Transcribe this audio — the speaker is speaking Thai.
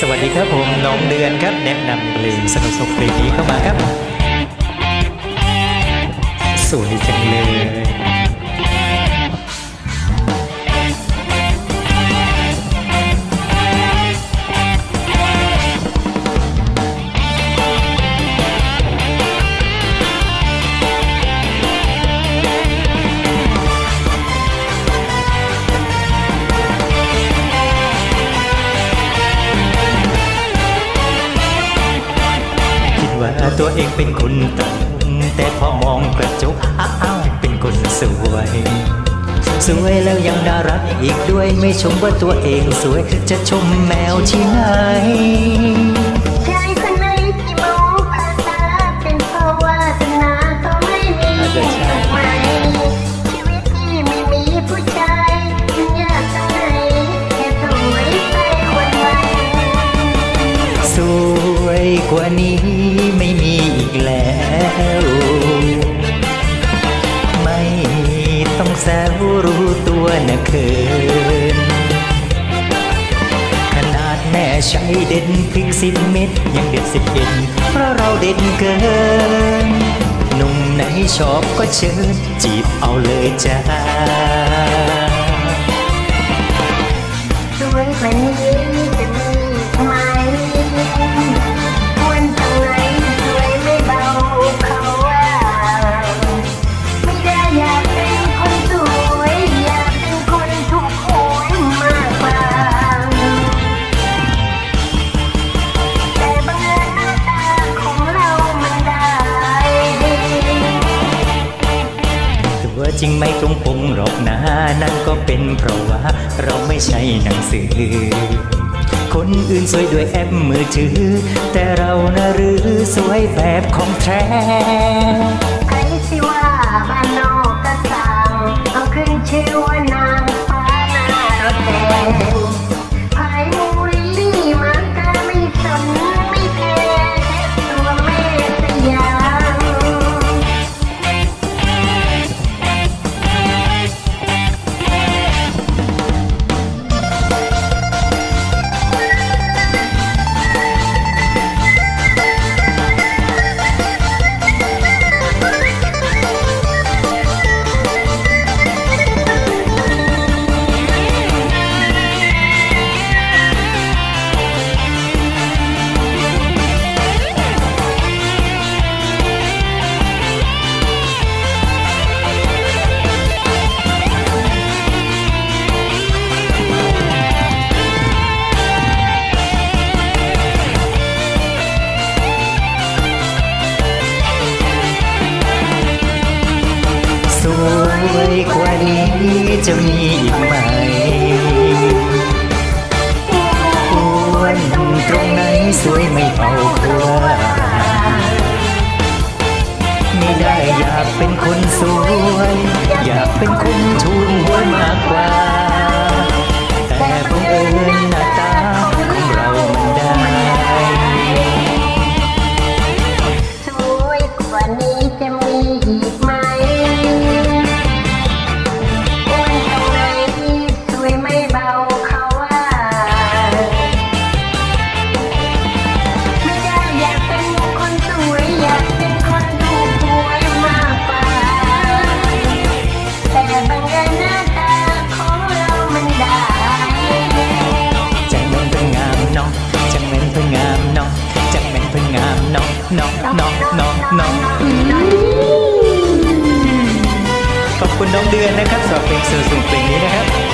สวัสดีครับผมน้องเดือนครับแนะนำเพลงสนุกสนุกเพลงนี้เข้ามาครับสวยจังเลย ตัวเองเป็นคนตรงแต่พอมองกระจกอ้าวเป็นคนสวยสวยแล้วยังน่ารักอีกด้วยไม่ชมว่าตัวเองสวยจะชมแมวที่ไหนชายคนไหนที่มองผ่านตาเป็นเพราะวาสนาก็ไม่มีถูกไหมชีวิตที่ไม่มีผู้ชายมันยากตรงไหนแค่สวยไปวันวันสวยกว่านี้ไม่มีอีกแล้ ว ไม่ต้องแซวรู้ตัวนะเคินขนาดแม่ใช้เด่นพริกสิบเม็ดยังเด็ดสิบเอ็ดเพราะเราเด่นเกินหนุ่มไหนชอบก็เชิญจีบเอาเลยจ้า จริงไม่ตรงปงหรอกนะนั่นก็เป็นเพราะว่าเราไม่ใช่หนังสือ คนอื่นสวยด้วยแอปมือถือ แต่เรานะหรือสวยแบบของแท้ วยกว่านี้จะมีอีกไหมอ้วนตรงไหนสวยไม่เท่า ดือนนะครับสำหรับเพลงสนุดเพลงนี้นะครับ